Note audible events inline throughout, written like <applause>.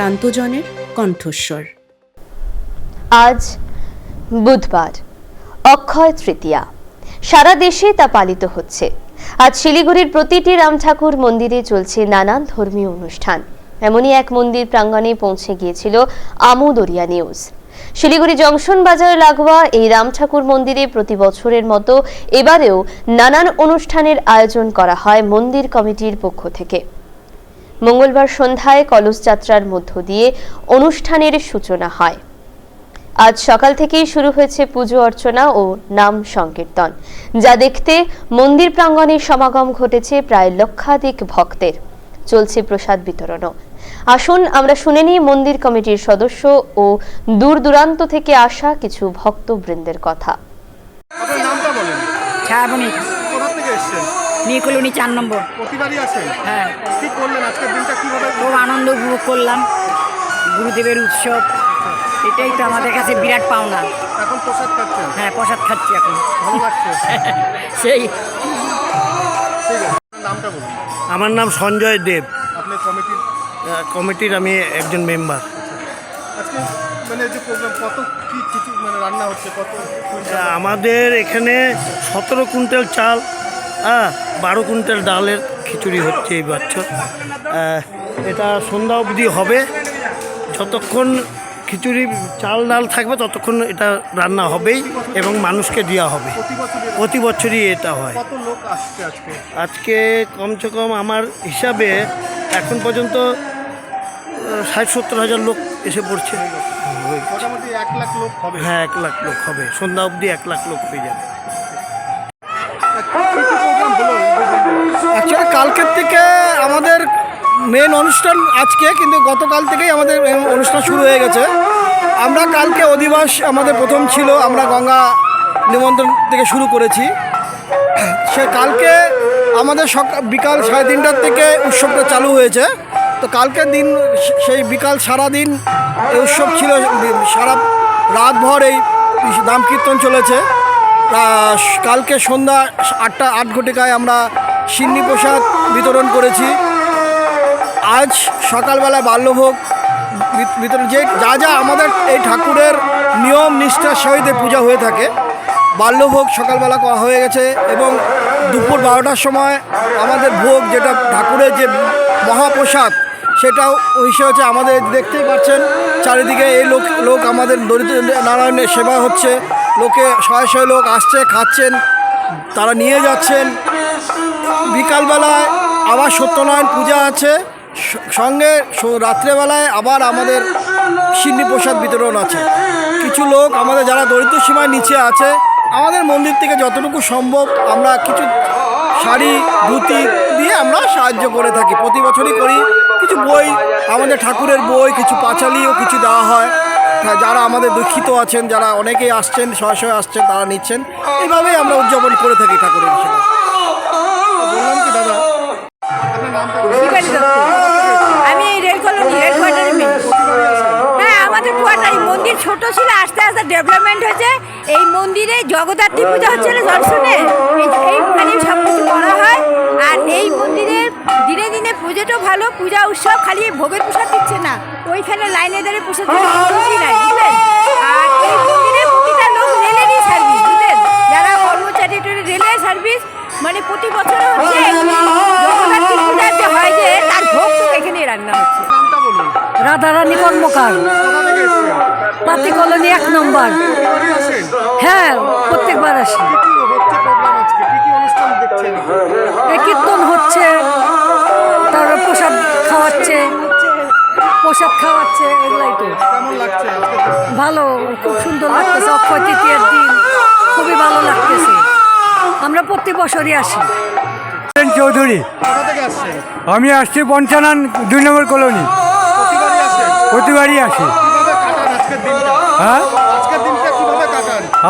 প্রান্তজনের কণ্ঠস্বর। আজ বুধবার, অক্ষয় তৃতীয়া। সারা দেশে তা পালিত হচ্ছে। আজ শিলিগুড়ির প্রতিটি রাম ঠাকুর মন্দিরে চলছে নানান ধর্মীয় অনুষ্ঠান। এমনই এক মন্দির প্রাঙ্গণে পৌঁছে গিয়েছিল আমোদরিয়া নিউজ। শিলিগুড়ি জংশন বাজার লাগোয়া এই রাম ঠাকুর মন্দিরে প্রতি বছরের মতো এবারেও নানান অনুষ্ঠানের আয়োজন করা হয় মন্দির কমিটির পক্ষ থেকে। মঙ্গলবার সন্ধ্যায় কলস যাত্রার মধ্য দিয়ে অনুষ্ঠানের সূচনা হয়। আজ সকাল থেকেই শুরু হয়েছে পুজো অর্চনা ও নাম সংকীর্তন যা দেখতে মন্দির প্রাঙ্গণে সমাগম ঘটেছে প্রায় লক্ষাধিক ভক্তের। চলছে প্রসাদ বিতরণও। আসুন আমরা শুনে নিই মন্দির কমিটির সদস্য ও দূর দূরান্ত থেকে আসা কিছু ভক্তবৃন্দের কথা। নিয়ে কলোনি চার নম্বর। প্রতিবারই আসেন হ্যাঁ। কি করলেন? আজকের দিনটা কীভাবে খুব আনন্দ উপভোগ করলাম। গুরুদেবের উৎসব। এটাই তো আমাদের কাছে বিরাট পাওনা। এখন প্রসাদ খাচ্ছেন? হ্যাঁ প্রসাদ খাচ্ছি এখন। ভালো লাগছে? <laughs> সেই। নামটা বলুন। আমার নাম সঞ্জয় দেব। আপনি কমিটির? কমিটির আমি একজন মেম্বার। মানে যে প্রোগ্রাম কত কি কিছু মানে রান্না হচ্ছে কত আমাদের এখানে সতেরো কুইন্টাল চাল হ্যাঁ বারো কুইন্টাল ডালের খিচুড়ি হচ্ছে এই বছর। এটা সন্ধ্যা অবধি হবে। যতক্ষণ খিচুড়ি চাল ডাল থাকবে ততক্ষণ এটা রান্না হবেই এবং মানুষকে দেওয়া হবে। প্রতি বছরই এটা হয়। আজকে কমসে কম আমার হিসাবে এখন পর্যন্ত ষাট সত্তর হাজার লোক এসে পড়ছে। মোটামুটি এক লাখ লোক হবে। হ্যাঁ এক লাখ লোক হবে। সন্ধ্যা অবধি এক লাখ লোক হয়ে যাবে। মেন অনুষ্ঠান আজকে, কিন্তু গতকাল থেকেই আমাদের অনুষ্ঠান শুরু হয়ে গেছে। আমরা কালকে অধিবাস আমাদের প্রথম ছিল, আমরা গঙ্গা নিমন্ত্রণ থেকে শুরু করেছি। সে কালকে আমাদের সকাল বিকাল সাড়ে তিনটার থেকে উৎসবটা চালু হয়েছে। তো কালকের দিন সেই বিকাল সারা দিন এই উৎসব ছিল, সারা রাতভর এই নাম কীর্তন চলেছে কালকে সন্ধ্যা আটটা, আট ঘটিকায় আমরা সিন্নি প্রসাদ বিতরণ করেছি। আজ সকালবেলা বাল্যভোগ বিতরণ যে যা যা আমাদের এই ঠাকুরের নিয়ম নিষ্ঠার সহিত পূজা হয়ে থাকে, বাল্যভোগ সকালবেলা করা হয়ে গেছে এবং দুপুর বারোটার সময় আমাদের ভোগ যেটা ঠাকুরের যে মহাপ্রসাদ, সেটাও হিসেবে হচ্ছে আমাদের দেখতেই পাচ্ছেন, চারিদিকে এই লোক লোক আমাদের দরিদ্র নারায়ণের সেবা হচ্ছে, লোকে শয়ে শয়ে লোক আসছে, খাচ্ছেন, তারা নিয়ে যাচ্ছেন। বিকালবেলায় আবার সত্যনারায়ণ পূজা আছে সঙ্গে রাত্রেবেলায় আবার আমাদের সিন্নি প্রসাদ বিতরণ আছে। কিছু লোক আমাদের যারা দরিদ্র সীমায় নিচে আছে, আমাদের মন্দির থেকে যতটুকু সম্ভব আমরা কিছু শাড়ি, ধুতি দিয়ে আমরা সাহায্য করে থাকি। প্রতি বছরই করি। কিছু বই, আমাদের ঠাকুরের বই, কিছু পাঁচালিও কিছু দেওয়া হয়। যারা আমাদের দুঃখিত আছেন, যারা অনেকেই আসছেন শয়ে আসছেন, তারা নিচ্ছেন। এইভাবেই আমরা উদযাপন করে থাকি ঠাকুরের সেবা। বললাম কি, দাদা? ডেভেলপমেন্ট হয়েছে। এই মন্দিরে জগদ্ধাত্রী পূজা হচ্ছে না, দর্শনে। এই- এইখানে সব কিছু করা হয়। আর এই মন্দিরে দিনে দিনে পুজোটাও ভালো, পূজা উৎসব খালি ভোগের প্রসাদ দিচ্ছে না। ওইখানে লাইনে দাঁড়িয়ে প্রসাদ দিচ্ছে আর এই মন্দিরে প্রতিটা লোক রেলেরই সার্ভিস বুঝলেন? যারা কর্মচারী রেলের সার্ভিস মানে প্রতি বছর হচ্ছে হয় যে, তার ভোগ রান্না হচ্ছে। রাধারানী কর্মকার। পাতি কলোনি এক নম্বর। হ্যাঁ প্রত্যেকবার আসি। কীর্তন হচ্ছে তারপর প্রসাদ খাওয়াচ্ছে প্রসাদ খাওয়াচ্ছে এগুলাই তো? ভালো খুব সুন্দর লাগতেছে অক্ষয় তৃতীয়ার দিন খুবই ভালো লাগতেছে। আমরা প্রতি বছরই আসি। চৌধুরী কোথা থেকে আসছেন আমি আসছি পঞ্চানন দুই নম্বর কলোনি। প্রতিবারই আসি। হ্যাঁ?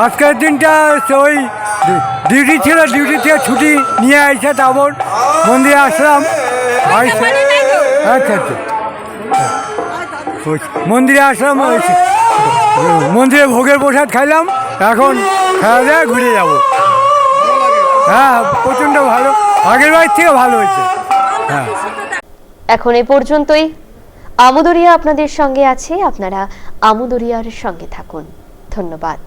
আজকের দিনটা ওই ডিউটি ছিল ডিউটি থেকে ছুটি নিয়ে আইসে তারপর মন্দিরে আসলাম। আচ্ছা আচ্ছা। মন্দিরে আসলাম মন্দিরে ভোগের প্রসাদ খাইলাম। এখন খাওয়া দাওয়া ঘুরে যাব। হ্যাঁ প্রচণ্ড ভালো। আগের বার থেকে ভালো হয়েছে। হ্যাঁ। এখন এ পর্যন্তই। আমুদরিয়া আপনাদের সঙ্গে আছে। আপনারা আমুদরিয়ার সঙ্গে থাকুন। ধন্যবাদ।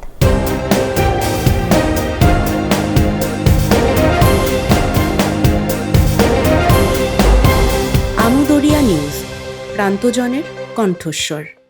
আমুদরিয়া নিউজ প্রান্তজনের কণ্ঠস্বর।